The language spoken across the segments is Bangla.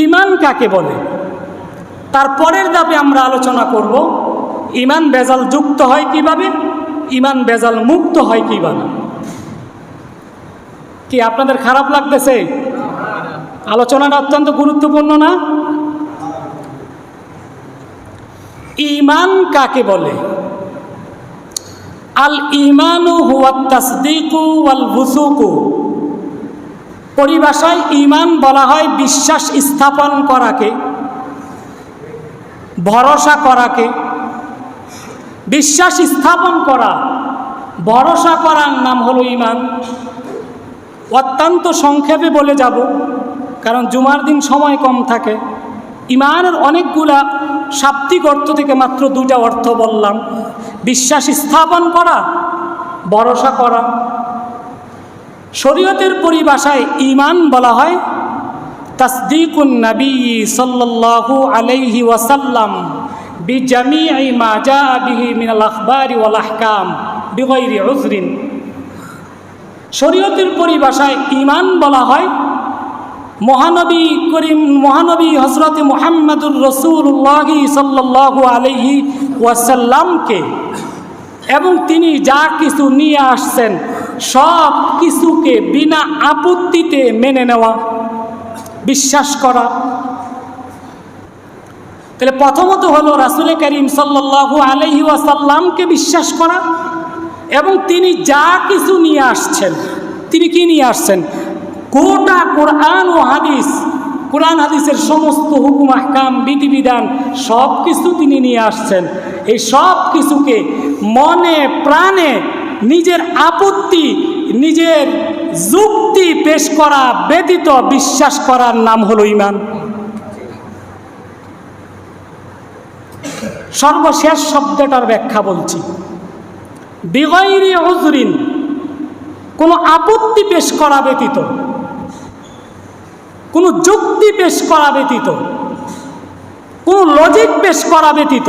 ইমান কাকে বলে? তার পরের ধাপে আমরা আলোচনা করব, ইমান বেজাল যুক্ত হয় কীভাবে? ইমান বেজাল মুক্ত হয় কীভাবে? কি আপনাদের খারাপ লাগতেছে? আলোচনাটা অত্যন্ত গুরুত্বপূর্ণ না? ইমান কাকে বলে? আল ইমানু হুয়া তাসদিকু ওয়াল বুসুকু পরিভাষায় ইমান বলা হয় বিশ্বাস স্থাপন করাকে, ভরসা করাকে। বিশ্বাস স্থাপন করা, ভরসা করার নাম হলো ইমান অত্যন্ত সংক্ষেপে বলে যাব, কারণ জুমার দিন সময় কম থাকে। ইমানের অনেকগুলা শাব্দিক অর্থ থেকে মাত্র দুটা অর্থ বললাম। বিশ্বাস স্থাপন করা, ভরসা করা শরীয়তের পরিভাষায় ইমান বলা হয় তাসদিকুন নবী সাল্লাল্লাহু আলাইহি ওয়াসাল্লাম বিজামিআ মা জাআ বিহি মিনাল আখবারি ওয়াল আহকাম বিগাইরি উযরিন। শরীয়তের পরিভাষায় ইমান বলা হয় মহানবী করিম, মহানবী হজরত মোহাম্মদুর রসুল্লাহ সাল্লাহ আলহি ওয়াসাল্লামকে এবং তিনি যা কিছু নিয়ে আসছেন সব কিছুকে বিনা আপত্তিতে মেনে নেওয়া, বিশ্বাস করা। তাহলে প্রথমত হলো রাসুল করিম সাল্লাহু আলহি ওয়াসাল্লামকে বিশ্বাস করা এবং তিনি যা কিছু নিয়ে আসছেন, তিনি কি নিয়ে আসছেন? গোটা কোরআন ও হাদিস, কোরআন হাদিসের সমস্ত হুকুম, আহকাম, বিধিবিধান সব কিছু তিনি নিয়ে আসছেন। এই সব কিছুকে মনে প্রাণে নিজের আপত্তি, নিজের যুক্তি পেশ করা ব্যতীত বিশ্বাস করার নাম হলো ইমান সর্বশেষ শব্দটার ব্যাখ্যা বলছি। বিগৈরি হজরিন কোনো আপত্তি পেশ করা ব্যতীত, কোনো যুক্তি পেশ করা ব্যতীত, কোনো লজিক পেশ করা ব্যতীত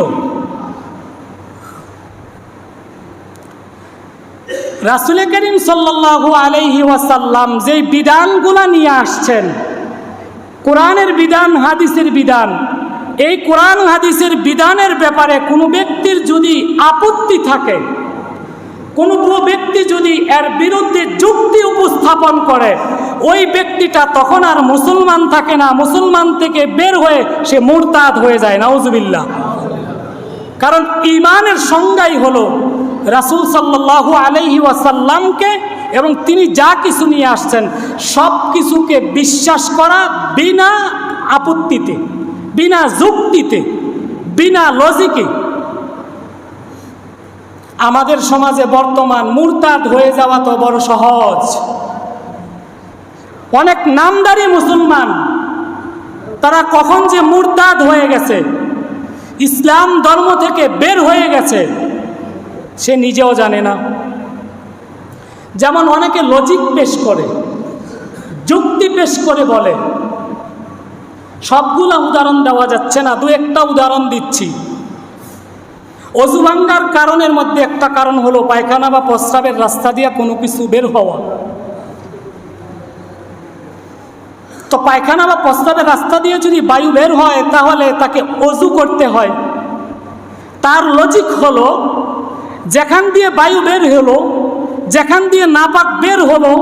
রাসুল করিম সাল্লাল্লাহু আলাইহি ওয়াসাল্লাম যেই বিধানগুলা নিয়ে আসছেন, কোরআনের বিধান, হাদিসের বিধান, এই কোরআন, হাদিসের বিধানের ব্যাপারে কোনো ব্যক্তির যদি আপত্তি থাকে, কোনো ব্যক্তি যদি এর বিরুদ্ধে যুক্তি উপস্থাপন করে, ওই ব্যক্তিটা তখন আর মুসলমান থাকে না, মুসলমান থেকে বের হয়ে সে মুরতাদ হয়ে যায়, নাউজুবিল্লাহ। কারণ ইমানের সংজ্ঞাই হলো রাসুল সাল্লাহ আলহি ওয়াসাল্লামকে এবং তিনি যা কিছু নিয়ে আসছেন সব কিছুকে বিশ্বাস করা বিনা আপত্তিতে, বিনা যুক্তিতে, বিনা লজিকে আমাদের সমাজে বর্তমান মুরতাদ হয়ে যাওয়া তো বড় সহজ। অনেক নামদারি মুসলমান, তারা কখন যে মুরতাদ হয়ে গেছে, ইসলাম ধর্ম থেকে বের হয়ে গেছে সে নিজেও জানে না। যেমন অনেকে লজিক পেশ করে, যুক্তি পেশ করে বলে, সবগুলা উদাহরণ দেওয়া যাচ্ছে না, দু একটা উদাহরণ দিচ্ছি। অজু ভাঙ্গার কারণের মধ্যে একটা কারণ হলো পায়খানা বা প্রস্রাবের রাস্তা দিয়ে কোনো কিছু বের হওয়া। তো পায়খানা বা প্রস্রাবের রাস্তা দিয়ে যদি বায়ু বের হয়, তাহলে তাকে অজু করতে হয়। তার লজিক হলো যেখান দিয়ে বায়ু বের হলো, যেখান দিয়ে নাপাক বের হলো,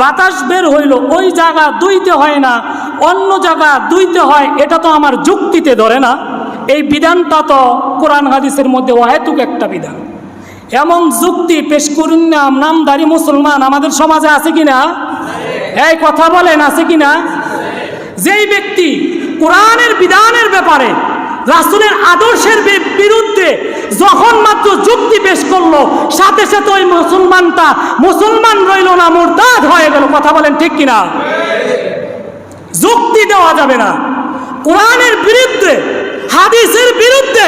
বাতাস বের হইল, ওই জায়গা দুইতে হয় না, অন্য জায়গা দুইতে হয়, এটা তো আমার যুক্তিতে ধরে না। এই বিধানটা তো কোরআন হাদিসের মধ্যে অহেতুক একটা বিধান। এমন যুক্তি পেশ করুন না, নামদারি মুসলমান আমাদের সমাজে আছে কিনা? এই কথা বলেন, আছে কিনা? যেই ব্যক্তি কোরআনের বিধানের ব্যাপারে, রাসুলের আদর্শের বিরুদ্ধে যখন মাত্র যুক্তি পেশ করল, সাথে সাথে ওই মুসলমানটা, মুসলমান রইল না, মোরতাদ হয়ে গেল। কথা বলেন ঠিক কিনা? যুক্তি দেওয়া যাবে না। কোরআনের বিরুদ্ধে, হাদিসের বিরুদ্ধে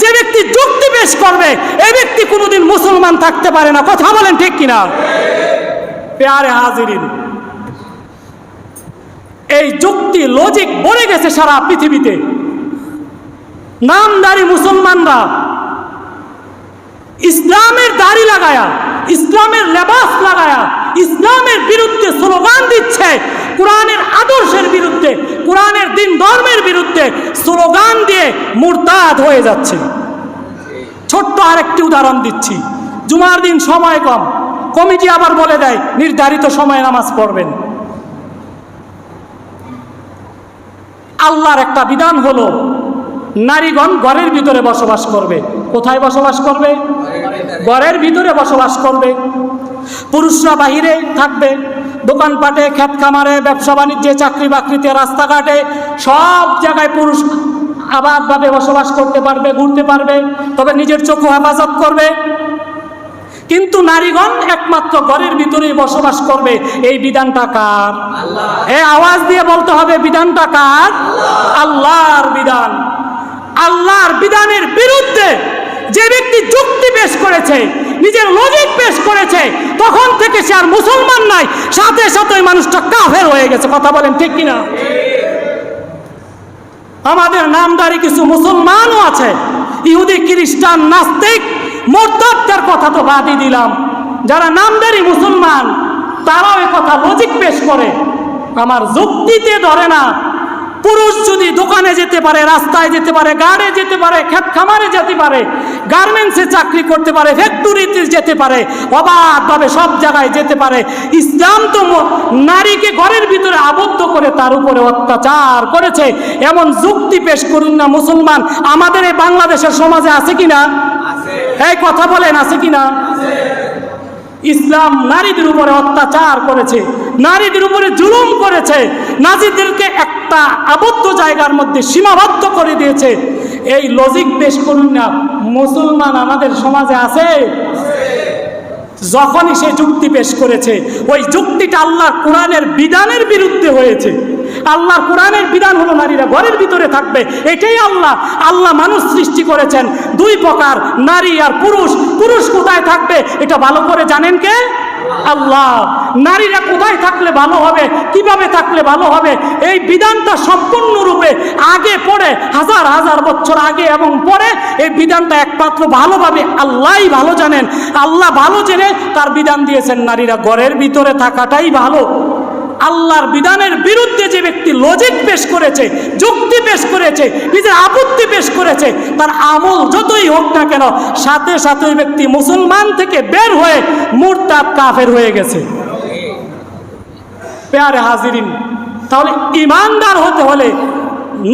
যে ব্যক্তি যুক্তি পেশ করবে এই ব্যক্তি কোনোদিন মুসলমান থাকতে পারে না। কথা বলেন ঠিক কিনা? পেয়ারে হাজিরিন, এই যুক্তি লজিক বলে গেছে সারা পৃথিবীতে। নামদারি মুসলমানরা ইসলামের দাড়ি লাগায়া, ইসলামের লেবাস লাগায়া, ইসলামের বিরুদ্ধে স্লোগান দিচ্ছে, কোরআনের আদর্শের বিরুদ্ধে, কোরআনের দিন ধর্মের বিরুদ্ধে স্লোগান দিয়ে মুরতাদ হয়ে যাচ্ছে। ছোট্ট আরেকটি উদাহরণ দিচ্ছি। জুমার দিন সময় কম। কমিটি আবার বলে দেয়, নির্ধারিত সময়ে নামাজ পড়বেন। আল্লাহর একটা বিধান হলো নারীগণ ঘরের ভিতরে বসবাস করবে। কোথায় বসবাস করবে? ঘরের ভিতরে বসবাস করবে। পুরুষরা বাহিরে থাকবে। দোকানপাটে ক্ষেত খামারে ব্যবসা বাণিজ্যে চাকরি বাকরিতে রাস্তাঘাটে সব জায়গায় পুরুষ আবাদভাবে বসবাস করতে পারবে ঘুরতে পারবে। তবে নিজের চোখ হেফাজত করবে। কিন্তু নারীগণ একমাত্র ঘরের ভিতরেই বসবাস করবে। এই বিধানটা কার? এ আওয়াজ দিয়ে বলতে হবে বিধানটা কার? আল্লাহর বিধান। আল্লাহর বিধানের বিরুদ্ধে যে ব্যক্তি যুক্তি পেশ করেছে, নিজের লজিক পেশ করেছে, তখন থেকে সে আর মুসলমান নাই। সাথে সাথে ওই মানুষটা কাফের হয়ে গেছে। কথা বলেন ঠিক কিনা? আমাদের নামদারি কিছু মুসলমানও আছে। ইহুদি, খ্রিস্টান, নাস্তিক মোরতাদের কথা তো বাদই দিলাম। যারা নামদারি মুসলমান, তারাও কথা লজিক পেশ করে। আমার যুক্তিতে ধরে না পুরুষ যদি দোকানে যেতে পারে রাস্তায় যেতে পারে গাড়ে যেতে পারে ক্ষেত খামারে যেতে পারে গার্মেন্টসে চাকরি করতে পারে ফ্যাক্টরিতে যেতে পারে অবাধভাবে সব জায়গায় যেতে পারে ইসলাম তো নারীকে ঘরের ভিতরে আবদ্ধ করে তার উপরে অত্যাচার করেছে। এমন যুক্তি পেশ করুন না মুসলমান আমাদের এই বাংলাদেশের সমাজে আছে কিনা? এই কথা বলেন আছে কিনা? ইসলাম নারীদের উপরে অত্যাচার করেছে, নারীদের উপরে জুলুম করেছে নারীদেরকে একটা আবদ্ধ জায়গার মধ্যে সীমাবদ্ধ করে দিয়েছে। এই লজিক পেশ করুন না, মুসলমান আমাদের সমাজে আছে? যখনই সে যুক্তি পেশ করেছে, ওই যুক্তিটা আল্লাহ কোরআনের বিধানের বিরুদ্ধে হয়েছে। আল্লাহর কোরআনের বিধান হলো নারীরা ঘরের ভিতরে থাকবে। এটাই আল্লাহ। আল্লাহ মানুষ সৃষ্টি করেছেন। দুই প্রকার, নারী আর পুরুষ। পুরুষ কোথায় থাকবে? এটা ভালো করে জানেন কে? আল্লাহ। নারীরা কোথায় থাকলে ভালো হবে? কীভাবে থাকলে ভালো হবে? এই বিধানটা সম্পূর্ণরূপে আগে পড়ে হাজার হাজার বছর আগে এবং পরে এই বিধানটা একমাত্র ভালোভাবে আল্লাহই ভালো জানেন। আল্লাহ ভালো জেনে তার বিধান দিয়েছেন। নারীরা ঘরের ভিতরে থাকাটাই ভালো। আল্লাহর বিধানের বিরুদ্ধে যে ব্যক্তি লজিক পেশ করেছে, যুক্তি পেশ করেছে, নিজের আপত্তি পেশ করেছে, তার আমল যতই হোক না কেন, সাথে সাথে ওই ব্যক্তি মুসলমান থেকে বের হয়ে মুরতাদ কাফের হয়ে গেছে। পেয়ারে হাজিরিন, তাহলে ইমানদার হতে হলে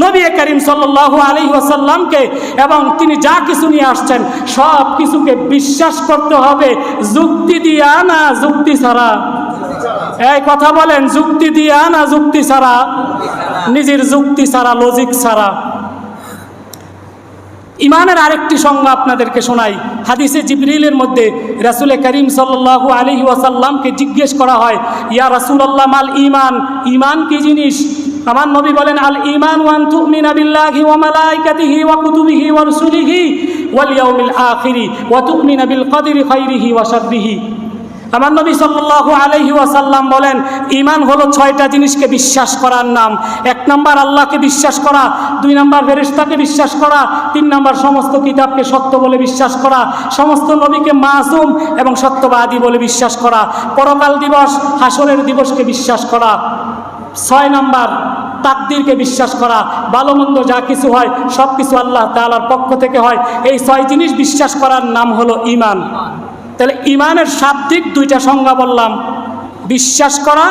নবী করিম সাল্লাল্লাহু আলাইহি ওয়াসাল্লামকে এবং তিনি যা কিছু নিয়ে আসছেন সব কিছুকে বিশ্বাস করতে হবে। যুক্তি দিয়া না যুক্তি ছাড়া। এই কথা বলেন, যুক্তি দিয়া না যুক্তি ছাড়া? নিজের যুক্তি ছাড়া লজিক ছাড়া? ইমানের আরেকটি সংজ্ঞা আপনাদেরকে শোনাই। হাদিসে জিবরিলের মধ্যে রাসুল করিম সাল্লাল্লাহু আলাইহি ওয়াসাল্লামকে জিজ্ঞেস করা হয়, ইয়া রাসূলুল্লাহ আল ইমান ইমান কি জিনিস? আমার নবী বলেন, আল ইমান ওয়ান তুমিনা বিল্লাহি ওয়া মালাইকাতিহি ওয়া কুতুবিহি ওয়া রুসুলিহি ওয়াল ইয়াউমিল আখিরি ওয়া তুমিনা বিল কদরি খাইরিহি ওয়া শাররিহি। আমার নবী সাল্লাল্লাহু আলাইহি ওয়াসাল্লাম বলেন ইমান হলো ছয়টা জিনিসকে বিশ্বাস করার নাম। এক নাম্বার আল্লাহকে বিশ্বাস করা, দুই নাম্বার ফেরেশতাকে বিশ্বাস করা, তিন নাম্বার সমস্ত কিতাবকে সত্য বলে বিশ্বাস করা, সমস্ত নবীকে মাসুম এবং সত্যবাদী বলে বিশ্বাস করা, পরকাল দিবস, হাসরের দিবসকে বিশ্বাস করা, ছয় নাম্বার তাকদিরকে বিশ্বাস করা ভালো মন্দ যা কিছু হয় সব কিছু আল্লাহ তাআলার পক্ষ থেকে হয়, এই ছয় জিনিস বিশ্বাস করার নাম হলো ইমান তাহলে ইমানের শাব্দিক দুইটা সংজ্ঞা বললাম। বিশ্বাস করা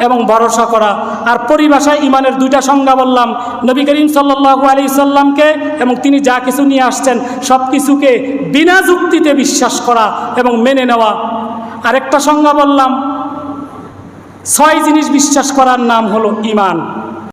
এবং ভরসা করা। আর পরিভাষায় ইমানের দুইটা সংজ্ঞা বললাম। নবী করিম সাল্লাল্লাহু আলাইহি সাল্লামকে এবং তিনি যা কিছু নিয়ে আসছেন সব কিছুকে বিনা যুক্তিতে বিশ্বাস করা এবং মেনে নেওয়া। আরেকটা সংজ্ঞা বললাম। ছয় জিনিস বিশ্বাস করার নাম হলো ইমান।